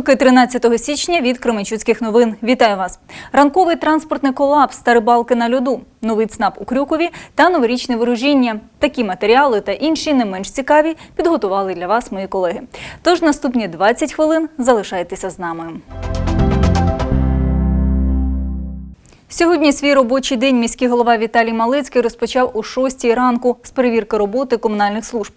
Підсумки 13 січня від Кременчуцьких новин. Вітаю вас! Ранковий транспортний колапс та рибалки на льоду, новий ЦНАП у Крюкові та новорічне ворожіння. Такі матеріали та інші не менш цікаві підготували для вас мої колеги. Тож наступні 20 хвилин залишайтеся з нами. Сьогодні свій робочий день міський голова Віталій Малицький розпочав о 6 ранку з перевірки роботи комунальних служб.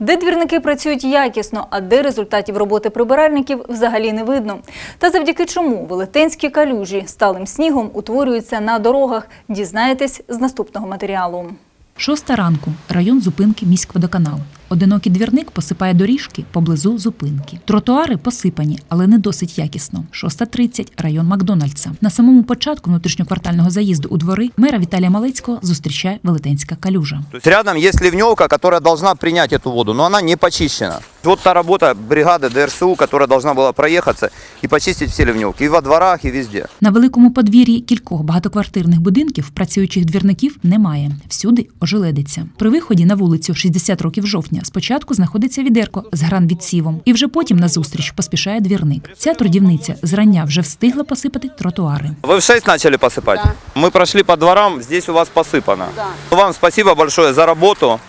Де двірники працюють якісно, а де результатів роботи прибиральників взагалі не видно. Та завдяки чому велетенські калюжі сталим снігом утворюються на дорогах, дізнаєтесь з наступного матеріалу. Шоста ранку. Район зупинки міськводоканал. Одинокий двірник посипає доріжки поблизу зупинки. Тротуари посипані, але не досить якісно. 6.30. Район Макдональдса. На самому початку внутрішньоквартального заїзду у двори мера Віталія Малецького зустрічає велетенська калюжа. То есть рядом есть ливневка, которая должна принять эту воду, но она не почищена. Вот та работа бригады ДРСУ, которая должна была проехаться и почистить все ливневки. И во дворах, и везде. На великому подвір'ї кількох багатоквартирних будинків працюючих двірників немає. Всюди ожеледиться. При виході на вулицю 60 років жовтня спочатку знаходиться відерко з гранвідсівом, і вже потім назустріч поспішає двірник. Ця трудівниця зрання вже встигла посипати тротуари. Вы в 6 начали посыпать? Мы прошли по дворам, здесь у вас посыпано. Вам спасибо большое за работу.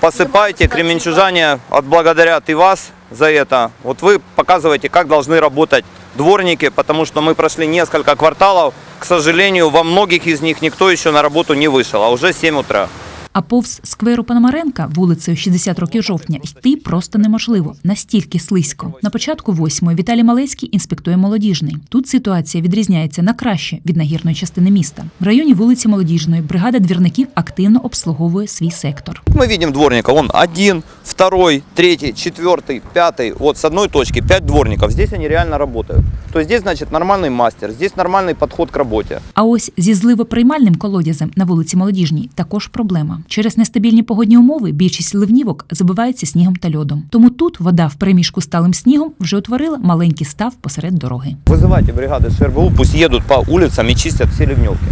Посыпайте, кременчужане отблагодарят и вас за это. Вот вы показываете, как должны работать дворники, потому что мы прошли несколько кварталов. К сожалению, во многих из них никто еще на работу не вышел, а уже 7 утра. А повз скверу Пономаренка вулицею 60 років жовтня йти просто неможливо, настільки слизько. На початку восьмої Віталій Малецький інспектує молодіжний. Тут ситуація відрізняється на краще від нагірної частини міста. В районі вулиці Молодіжної бригада двірників активно обслуговує свій сектор. Мы видим дворника, он один, второй, третий, четвертый, пятый. Вот с одной точки пять дворников. Здесь они реально работают. То есть здесь, значит, нормальный мастер, здесь нормальный подход к работе. А ось зі зливоприймальним колодязем на вулиці Молодіжній також проблема. Через нестабільні погодні умови більшість ливнівок забивається снігом та льодом. Тому тут вода в переміжку з талим снігом вже утворила маленький став посеред дороги. Вызывайте бригады ШРБУ, пусть едут по улицам и чистят все ливневки.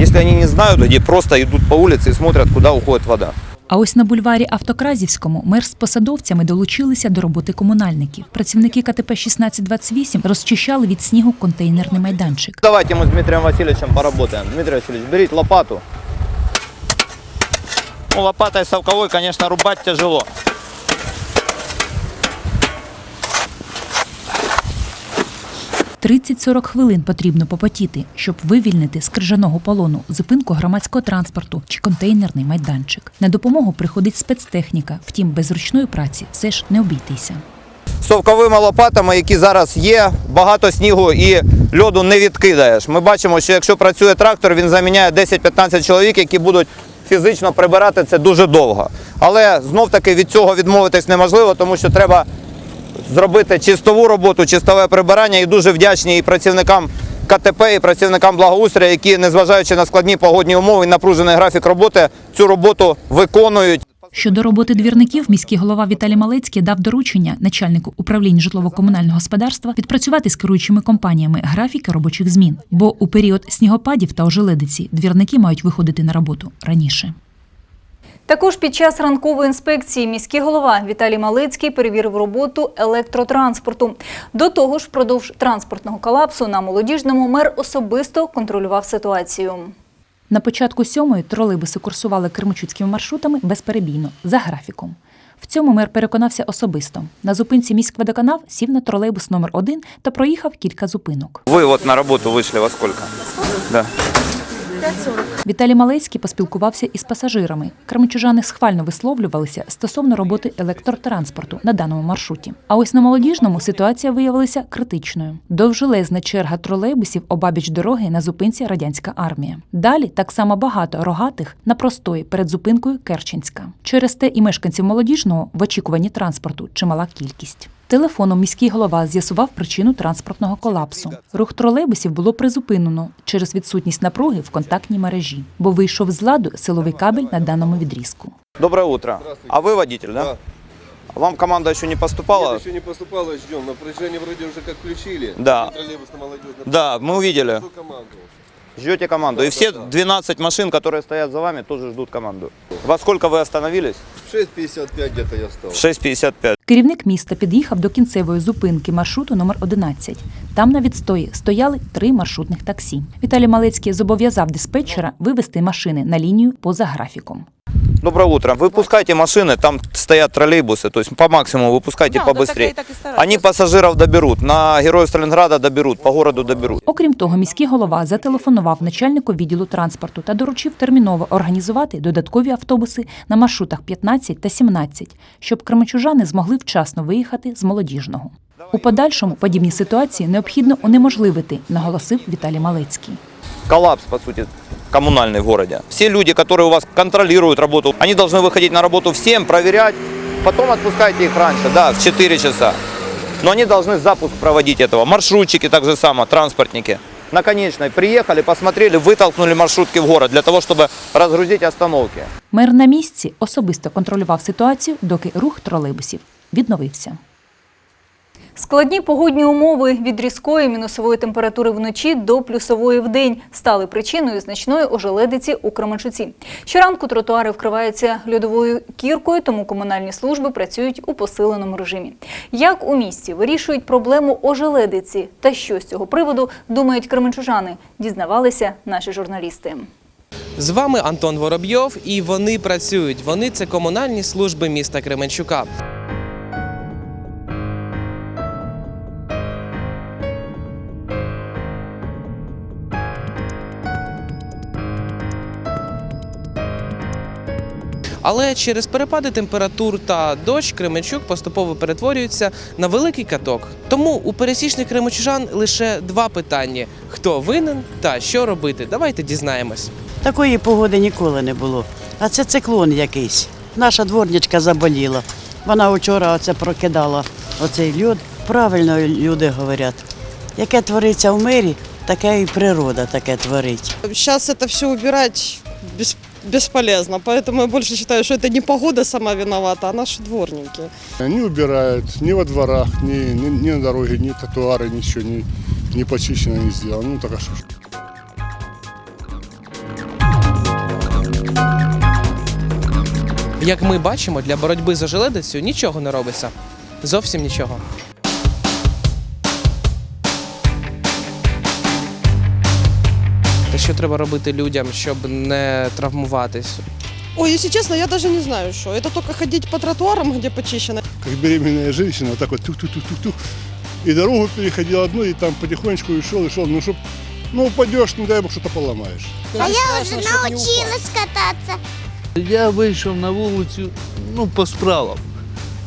Если они не знают, где просто идут по улице и смотрят, куда уходит вода. А ось на бульварі Автокразівському мер з посадовцями долучилися до роботи комунальників. Працівники КТП 1628 розчищали від снігу контейнерний майданчик. Давайте мы с Дмитрием Васильевичем поработаем. Дмитрий Васильевич, берите лопату. Ну, лопатой совковой, конечно, рубать тяжело. – 30-40 хвилин потрібно попотіти, щоб вивільнити з крижаного полону зупинку громадського транспорту чи контейнерний майданчик. На допомогу приходить спецтехніка, втім без ручної праці все ж не обійтися. совковими лопатами, які зараз є, багато снігу і льоду не відкидаєш. Ми бачимо, що якщо працює трактор, він заміняє 10-15 чоловік, які будуть фізично прибирати це дуже довго. Але знов таки від цього відмовитись неможливо, тому що треба зробити чистову роботу, чистове прибирання і дуже вдячні і працівникам КТП, і працівникам благоустрою, які, незважаючи на складні погодні умови і напружений графік роботи, цю роботу виконують. Щодо роботи двірників, міський голова Віталій Малецький дав доручення начальнику управління житлово-комунального господарства відпрацювати з керуючими компаніями графіки робочих змін. Бо у період снігопадів та ожеледиці двірники мають виходити на роботу раніше. Також під час ранкової інспекції міський голова Віталій Малицький перевірив роботу електротранспорту. До того ж, впродовж транспортного колапсу на молодіжному мер особисто контролював ситуацію. На початку сьомої тролейбуси курсували кермичуцькими маршрутами безперебійно за графіком. В цьому мер переконався особисто. На зупинці міськводоканал сів на тролейбус номер 1 та проїхав кілька зупинок. Ви от на роботу вийшли во скільки? Да. Віталій Малецький поспілкувався із пасажирами. Кременчужани схвально висловлювалися стосовно роботи електротранспорту на даному маршруті. А ось на молодіжному ситуація виявилася критичною. Довжелезна черга тролейбусів обабіч дороги на зупинці радянська армія. Далі так само багато рогатих на простої перед зупинкою Керченська. Через те і мешканців молодіжного в очікуванні транспорту чимала кількість. Телефоном міський голова з'ясував причину транспортного колапсу. Рух тролейбусів було призупинено через відсутність напруги в контактній мережі, бо вийшов з ладу силовий кабель на даному відрізку. Доброе утро. А вы водитель, да? Да. Вам команда еще не поступала? Нет, еще не поступало, ждем. Напряжение вроде уже как включили. Да. Троллейбус на молодежь. Да, мы увидели. Жду команду. Ждете команду. И все 12 машин, которые стоят за вами, тоже ждут команду. Во сколько вы остановились? В 6.55 где-то я став. 6,55. Керівник міста під'їхав до кінцевої зупинки маршруту номер 11. Там на відстої стояли три маршрутних таксі. Віталій Малецький зобов'язав диспетчера вивести машини на лінію поза графіком. Доброе утро. Выпускайте машины, там стоят троллейбусы, то есть по максимуму выпускайте побыстрее. Они пассажиров доберут, на Героев Сталинграда доберут, по городу доберут. Окрім того, міський голова зателефонував начальнику відділу транспорту та доручив терміново організувати додаткові автобуси на маршрутах 15 та 17, щоб кременчужани змогли вчасно виїхати з молодіжного. У подальшому подібні ситуації необхідно унеможливити, наголосив Віталій Малецький. Коллапс, по сути, коммунальный в городе. Все люди, которые у вас контролируют работу, они должны выходить на работу всем, проверять, потом отпускайте их раньше, да, в 4 часа. Но они должны запуск проводить этого. Маршрутчики так же само, транспортники. На конечной приехали, посмотрели, вытолкнули маршрутки в город для того, чтобы разгрузить остановки. Мер на місці особисто контролював ситуацію, доки рух тролейбусів відновився. Складні погодні умови від різкої мінусової температури вночі до плюсової вдень стали причиною значної ожеледиці у Кременчуці. Щоранку тротуари вкриваються льодовою кіркою, тому комунальні служби працюють у посиленому режимі. Як у місті вирішують проблему ожеледиці та що з цього приводу думають кременчужани, дізнавалися наші журналісти. З вами Антон Воробйов, і вони працюють. Вони це комунальні служби міста Кременчука. Але через перепади температур та дощ Кременчук поступово перетворюється на великий каток. Тому у пересічних кременчужан лише два питання: хто винен та що робити. Давайте дізнаємось. Такої погоди ніколи не було. А це циклон якийсь. Наша дворничка заболіла. Вона вчора оце прокидала оцей льод. Правильно люди говорять. Яке твориться в мирі, таке і природа таке творить. Сейчас это все убирать бес- бесполезно, поэтому я больше считаю, что это не погода сама виновата, а наши дворники. Не убирают ни во дворах, ни, ни, ни на дороге, ни тротуары, ничего не, не почищено, не сделано. Ну так а что ж. Як ми бачимо, для боротьби з ожеледицею нічого не робиться. Зовсім нічого. Що треба робити людям, щоб не травмуватись? Ой, если честно, я даже не знаю, что. Это только ходить по тротуарам, где почищено. Как беременная женщина, вот так вот тух-тух-тух-тух-тух. И дорогу переходил одну, и там потихонечку и шел, и шел. Ну, чтоб, ну, упадешь, не дай бог, что-то поломаешь. А я вже научилась кататися. Я вийшов на вулицю ну, по справам.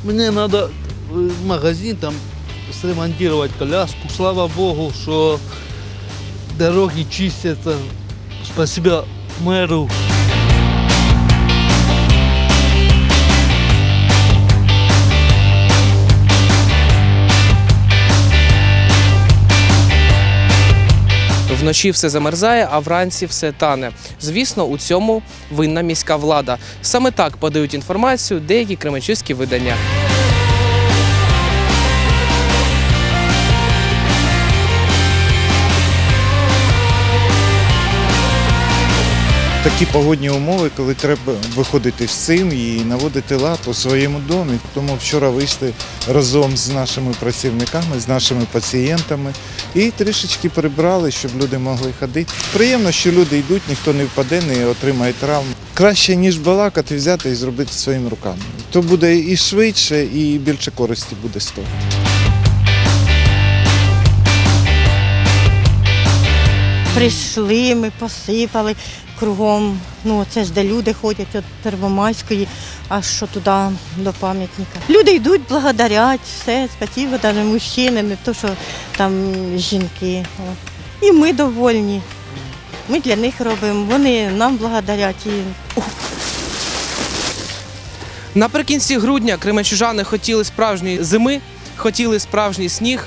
Мені треба в магазин там зремонтувати коляску. Слава Богу, що дороги чистяться. Спасибо меру. Вночі все замерзає, а вранці все тане. Звісно, у цьому винна міська влада. Саме так подають інформацію деякі кременчуцькі видання. Такі погодні умови, коли треба виходити з цим і наводити лад у своєму домі. Тому вчора вийшли разом з нашими працівниками, з нашими пацієнтами і трішечки прибрали, щоб люди могли ходити. Приємно, що люди йдуть, ніхто не впаде, не отримає травм. Краще ніж балакати, взяти і зробити своїми руками. То буде і швидше, і більше користі буде з того. Прийшли, ми посипали кругом. Ну, це ж де люди ходять від Первомайської, аж що туди до пам'ятника. Люди йдуть, благодарять, все, спасибо, навіть мужчини, не то, що там жінки. І ми довольні. Ми для них робимо, вони нам благодарять. Наприкінці грудня кременчужани хотіли справжньої зими, хотіли справжній сніг.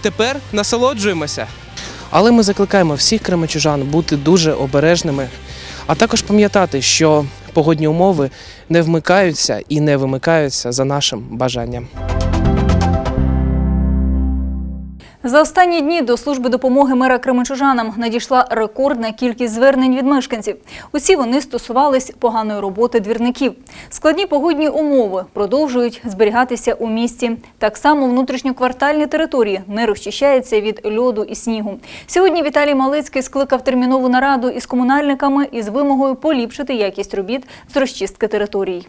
Тепер насолоджуємося. Але ми закликаємо всіх кремечужан бути дуже обережними, а також пам'ятати, що погодні умови не вмикаються і не вимикаються за нашим бажанням. За останні дні до служби допомоги мера Кременчужанам надійшла рекордна кількість звернень від мешканців. Усі вони стосувались поганої роботи двірників. Складні погодні умови продовжують зберігатися у місті. Так само внутрішньоквартальні території не розчищаються від льоду і снігу. Сьогодні Віталій Малицький скликав термінову нараду із комунальниками із вимогою поліпшити якість робіт з розчистки територій.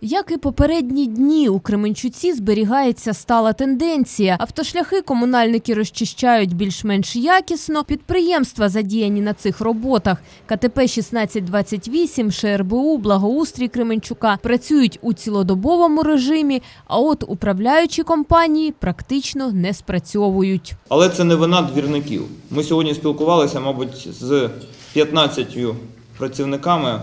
Як і попередні дні у Кременчуці зберігається стала тенденція. Автошляхи комунальники розчищають більш-менш якісно. Підприємства задіяні на цих роботах. КТП 1628, ШРБУ, Благоустрій Кременчука працюють у цілодобовому режимі. А от управляючі компанії практично не спрацьовують. Але це не вина двірників. Ми сьогодні спілкувалися, мабуть, з 15 працівниками,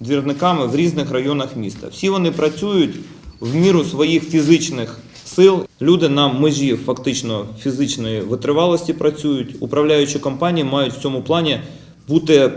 двірниками в різних районах міста. Всі вони працюють в міру своїх фізичних сил. Люди на межі фактично фізичної витривалості працюють. Управляючі компанії мають в цьому плані бути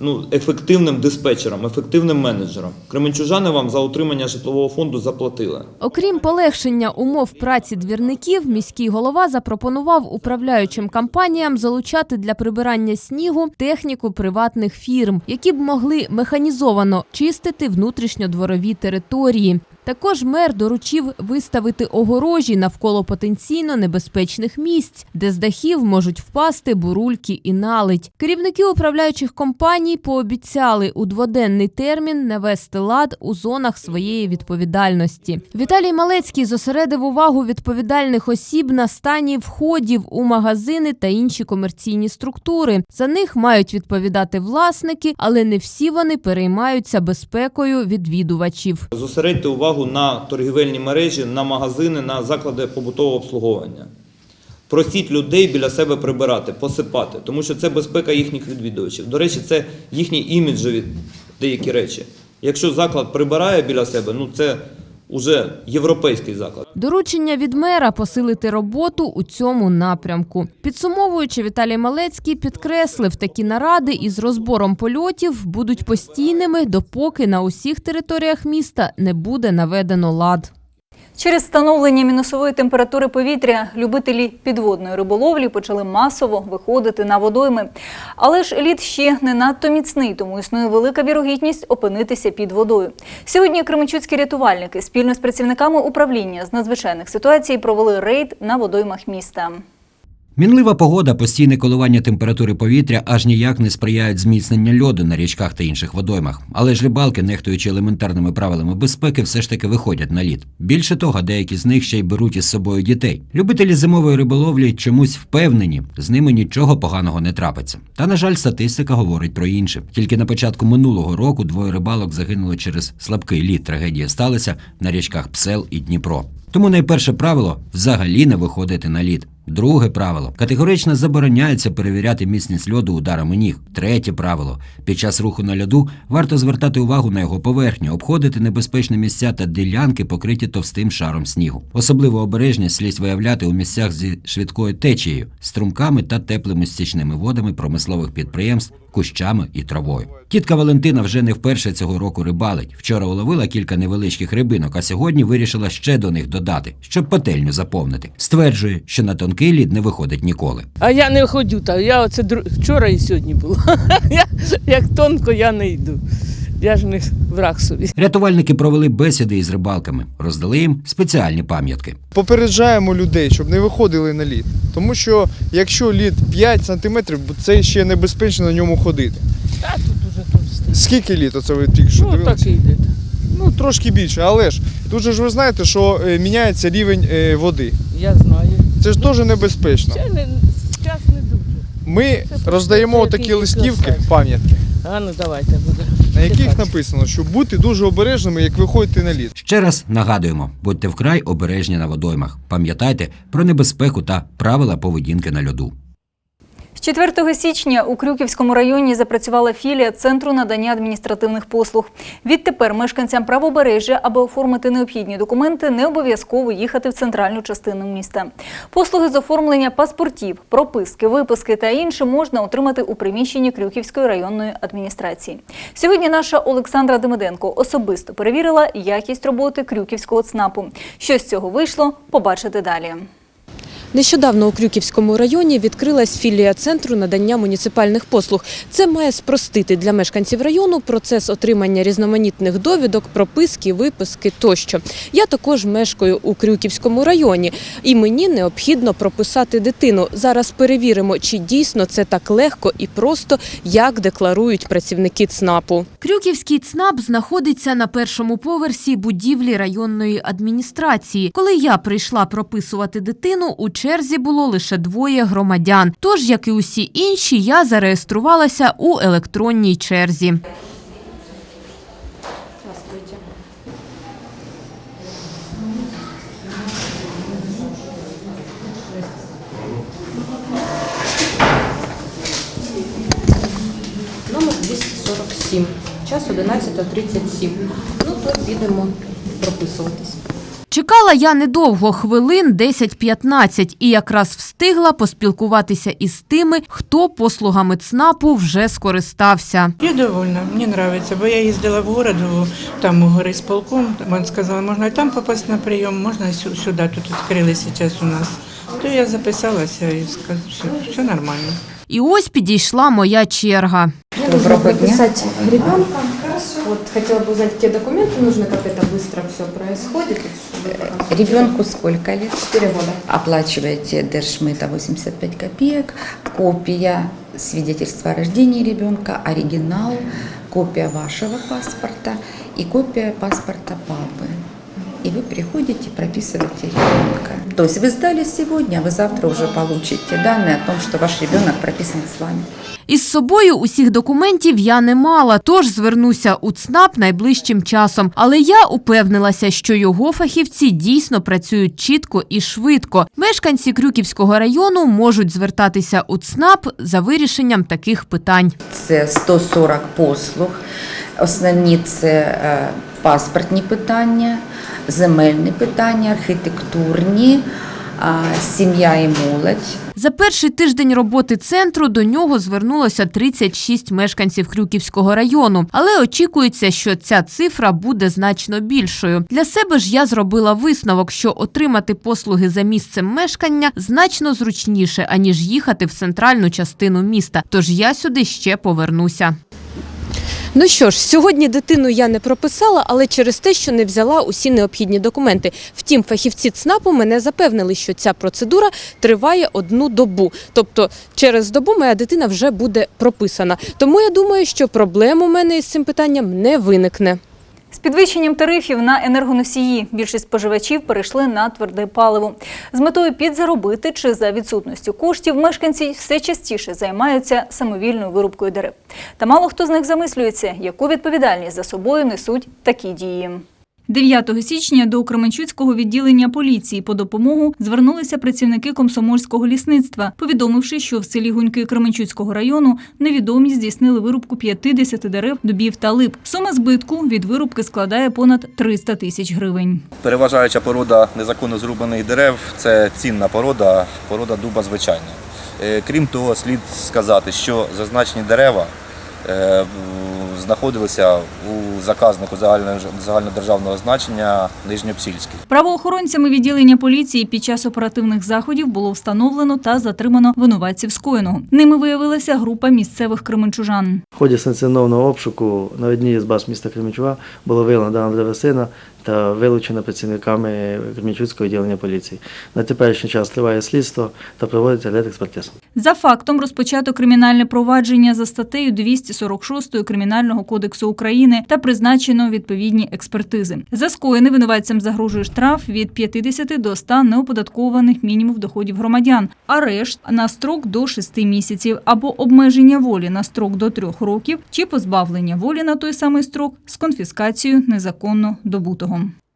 ну, ефективним диспетчером, ефективним менеджером. Кременчужани вам за утримання житлового фонду заплатили. Окрім полегшення умов праці двірників, міський голова запропонував управляючим компаніям залучати для прибирання снігу техніку приватних фірм, які б могли механізовано чистити внутрішньодворові території. Також мер доручив виставити огорожі навколо потенційно небезпечних місць, де з дахів можуть впасти бурульки і наледь. Керівники управляючих компаній пообіцяли у дводенний термін навести лад у зонах своєї відповідальності. Віталій Малецький зосередив увагу відповідальних осіб на стані входів у магазини та інші комерційні структури. За них мають відповідати власники, але не всі вони переймаються безпекою відвідувачів. Зосередьте увагу на торгівельні мережі, на магазини, на заклади побутового обслуговування. Просіть людей біля себе прибирати, посипати, тому що це безпека їхніх відвідувачів. До речі, це їхні іміджові деякі речі. Якщо заклад прибирає біля себе, ну це вже європейський заклад. Доручення від мера посилити роботу у цьому напрямку. Підсумовуючи, Віталій Малецький підкреслив, такі наради із розбором польотів будуть постійними, допоки на усіх територіях міста не буде наведено лад. Через встановлення мінусової температури повітря любителі підводної риболовлі почали масово виходити на водойми. Але ж лід ще не надто міцний, тому існує велика вірогідність опинитися під водою. Сьогодні кременчуцькі рятувальники спільно з працівниками управління з надзвичайних ситуацій провели рейд на водоймах міста. Мінлива погода, постійне коливання температури повітря аж ніяк не сприяють зміцненню льоду на річках та інших водоймах. Але ж рибалки, нехтуючи елементарними правилами безпеки, все ж таки виходять на лід. Більше того, деякі з них ще й беруть із собою дітей. Любителі зимової риболовлі чомусь впевнені, з ними нічого поганого не трапиться. Та на жаль, статистика говорить про інше. Тільки на початку минулого року двоє рибалок загинули через слабкий лід. Трагедія сталася на річках Псел і Дніпро. Тому найперше правило взагалі не виходити на лід. Друге правило категорично забороняється перевіряти міцність льоду ударами ніг. Третє правило під час руху на льоду варто звертати увагу на його поверхню, обходити небезпечні місця та ділянки, покриті товстим шаром снігу. Особливу обережність слід виявляти у місцях зі швидкою течією, струмками та теплими стічними водами промислових підприємств, кущами і травою. Тітка Валентина вже не вперше цього року рибалить. Вчора уловила кілька невеличких рибинок, а сьогодні вирішила ще до них додати, щоб пательню заповнити. Стверджує, що на тонкий лід не виходить ніколи. А я не ходю так. Я оце дру- вчора і сьогодні була. Як тонко я не йду. Я ж не враг собі. Рятувальники провели бесіди із рибалками, роздали їм спеціальні пам'ятки. Попереджаємо людей, щоб не виходили на лід. Тому що якщо лід 5 см, це ще небезпечно на ньому ходити. А тут. Скільки літ оце ви тільки що Ну, дивилися? так і йде. Ну, трошки більше, але ж тут же ж ви знаєте, що е, міняється рівень е, води. Я знаю. Це ж теж небезпечно. Це не, час не дуже. Ми просто роздаємо це такі листівки, клас. пам'ятки, А ну давайте буде. на яких написано, що будьте дуже обережними, як виходите на лід. Ще раз нагадуємо: будьте вкрай обережні на водоймах. Пам'ятайте про небезпеку та правила поведінки на льоду. З 4 січня у Крюківському районі запрацювала філія Центру надання адміністративних послуг. Відтепер мешканцям правобережжя, аби оформити необхідні документи, не обов'язково їхати в центральну частину міста. Послуги з оформлення паспортів, прописки, виписки та інше можна отримати у приміщенні Крюківської районної адміністрації. Сьогодні наша Олександра Демиденко особисто перевірила якість роботи Крюківського ЦНАПу. Що з цього вийшло, побачите далі. Нещодавно у Крюківському районі відкрилась філія центру надання муніципальних послуг. Це має спростити для мешканців району процес отримання різноманітних довідок, прописки, виписки тощо. Я також мешкаю у Крюківському районі, і мені необхідно прописати дитину. Зараз перевіримо, чи дійсно це так легко і просто, як декларують працівники ЦНАПу. Крюківський ЦНАП знаходиться на першому поверсі будівлі районної адміністрації. Коли я прийшла прописувати дитину, у черзі було лише двоє громадян. Тож, як і усі інші, я зареєструвалася у електронній черзі. Номер 247, час 11.37. Ну, то підемо прописуватись. Чекала я недовго, хвилин 10-15, і якраз встигла поспілкуватися із тими, хто послугами ЦНАПу вже скористався. Я довольна, мені подобається, бо я їздила в город, у- там у горисполком, вони сказали, можна і там попасти на прийом, можна сю- сюди, тут відкрили зараз у нас. То я записалася і сказала, все, все нормально. І ось підійшла моя черга. Доброго дня. ребенка. Вот хотела бы узнать, какие документы нужны, как это быстро все происходит. Ребенку сколько лет? 4 года. Оплачиваете Держмыта 85 копеек, копия свидетельства о рождении ребенка, оригинал, копия вашего паспорта и копия паспорта папы. И вы приходите, прописываете ребенка. То есть вы сдали сегодня, а вы завтра уже получите данные о том, что ваш ребенок прописан с вами. Із собою усіх документів я не мала, тож звернуся у ЦНАП найближчим часом. Але я упевнилася, що його фахівці дійсно працюють чітко і швидко. Мешканці Крюківського району можуть звертатися у ЦНАП за вирішенням таких питань. Це 140 послуг. Основні це е, паспортні питання, земельні питання, архітектурні, сім'я і молодь. За перший тиждень роботи центру до нього звернулося 36 мешканців Крюківського району, але очікується, що ця цифра буде значно більшою. Для себе ж я зробила висновок, що отримати послуги за місцем мешкання значно зручніше, аніж їхати в центральну частину міста. Тож я сюди ще повернуся. Ну що ж, сьогодні дитину я не прописала, але через те, що не взяла усі необхідні документи. Втім, фахівці ЦНАПу мене запевнили, що ця процедура триває одну добу. Тобто через добу моя дитина вже буде прописана. Тому я думаю, що проблем у мене із цим питанням не виникне. З підвищенням тарифів на енергоносії більшість споживачів перейшли на тверде паливо. З метою підзаробити чи за відсутністю коштів мешканці все частіше займаються самовільною вирубкою дерев. Та мало хто з них замислюється, яку відповідальність за собою несуть такі дії. 9 січня до Кременчуцького відділення поліції по допомогу звернулися працівники комсомольського лісництва, повідомивши, що в селі Гуньки Кременчуцького району невідомі здійснили вирубку 50 дерев, дубів та лип. Сума збитку від вирубки складає понад 300 тисяч гривень. Переважаюча порода незаконно зрубаних дерев це цінна порода, порода дуба звичайна. Е, Крім того, слід сказати, що зазначені дерева е, знаходилися у заказнику загальнодержавного значення Нижньопсільський. Правоохоронцями відділення поліції під час оперативних заходів було встановлено та затримано винуватців скоєного. Ними виявилася група місцевих кременчужан. В ході санкціонованого обшуку на одній з баз міста Кременчуга було виявлено дана древесина та вилучено працівниками Кременчуцького відділення поліції. На теперішній час триває слідство та проводиться редекспертиза. За фактом розпочато кримінальне провадження за статтею 246 Кримінального кодексу України та призначено відповідні експертизи. За скоєне винуватцям загрожує штраф від 50 до 100 неоподаткованих мінімум доходів громадян, арешт на строк до 6 місяців або обмеження волі на строк до 3 років чи позбавлення волі на той самий строк з конфіскацією незаконно добутого.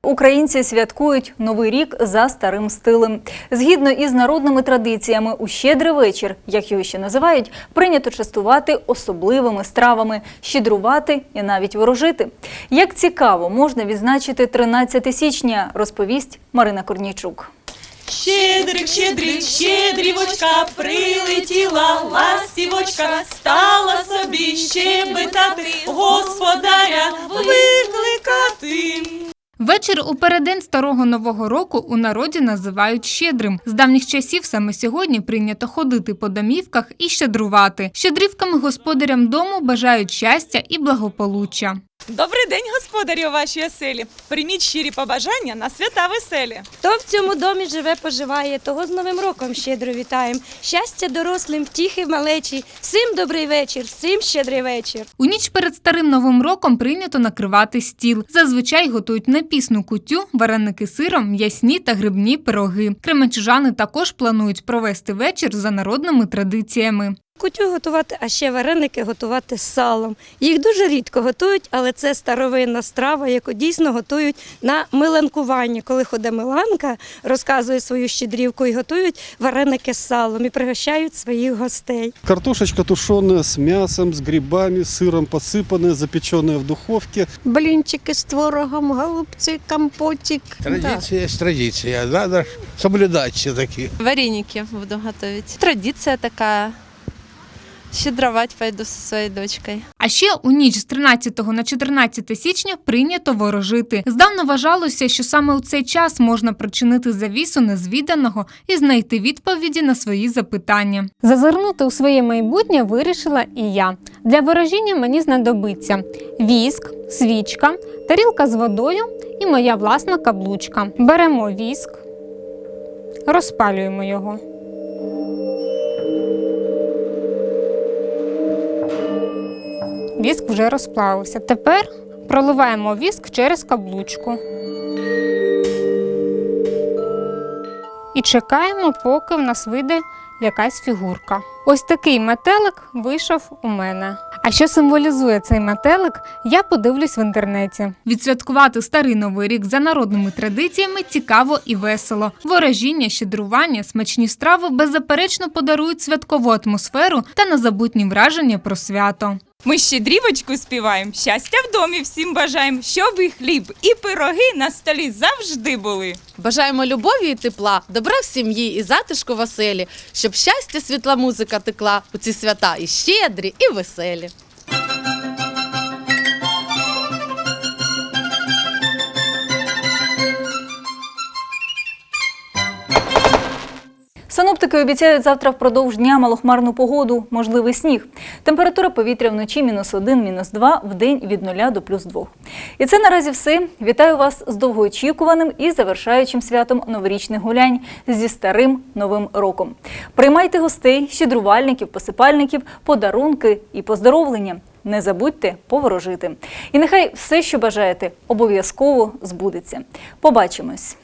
Українці святкують новий рік за старим стилем. Згідно із народними традиціями, у щедрий вечір, як його ще називають, прийнято частувати особливими стравами, щедрувати і навіть ворожити. Як цікаво можна відзначити 13 січня, розповість Марина Корнійчук. Щедрик, щедрик, щедрівочка, прилетіла ластівочка, стала собі щебетати, господаря викликати. Вечір у передень старого нового року у народі називають щедрим. З давніх часів саме сьогодні прийнято ходити по домівках і щедрувати. Щедрівками господарям дому бажають щастя і благополуччя. Добрий день, господарі у вашій оселі. Прийміть щирі побажання на свята веселі. Хто в цьому домі живе, поживає, того з Новим роком щедро вітаємо. Щастя дорослим, втіхи малечі. Всім добрий вечір, всім щедрий вечір. У ніч перед старим новим роком прийнято накривати стіл. Зазвичай готують напісну кутю, вареники з сиром, м'ясні та грибні пироги. Кременчужани також планують провести вечір за народними традиціями. Кутю готувати, а ще вареники готувати з салом. Їх дуже рідко готують, але це старовинна страва, яку дійсно готують на миланкуванні. Коли ходить Миланка, розказує свою щедрівку і готують вареники з салом і пригощають своїх гостей. Картошечка тушеная с мясом, с грибами, с сыром посыпанная, запеченная в духовке. Блинчики з творогом, голубці, компотик. Традиция есть традиция, надо ж соблюдать все-таки. Вареники буду готовить. Традиция такая. Щедровать пойду со своей дочкой. А ще у ніч з 13 на 14 січня прийнято ворожити. Здавна вважалося, що саме у цей час можна причинити завісу незвіданого і знайти відповіді на свої запитання. Зазирнути у своє майбутнє вирішила і я. Для ворожіння мені знадобиться віск, свічка, тарілка з водою і моя власна каблучка. Беремо віск, розпалюємо його. Віск вже розплавився. Тепер проливаємо віск через каблучку. І чекаємо, поки в нас вийде якась фігурка. Ось такий метелик вийшов у мене. А що символізує цей метелик, я подивлюсь в інтернеті. Відсвяткувати старий новий рік за народними традиціями цікаво і весело. Ворожіння, щедрування, смачні страви беззаперечно подарують святкову атмосферу та незабутні враження про свято. Ми щедрівочку співаємо, щастя в домі всім бажаємо, щоб і хліб, і пироги на столі завжди були. Бажаємо любові і тепла, добра в сім'ї і затишку в оселі, щоб щастя, світла музика текла у ці свята і щедрі, і веселі. Синоптики обіцяють завтра впродовж дня малохмарну погоду, можливий сніг. Температура повітря вночі мінус 1, мінус 2, в день від 0 до плюс 2. І це наразі все. Вітаю вас з довгоочікуваним і завершаючим святом новорічних гулянь зі старим новим роком. Приймайте гостей, щедрувальників, посипальників, подарунки і поздоровлення. Не забудьте поворожити. І нехай все, що бажаєте, обов'язково збудеться. Побачимось!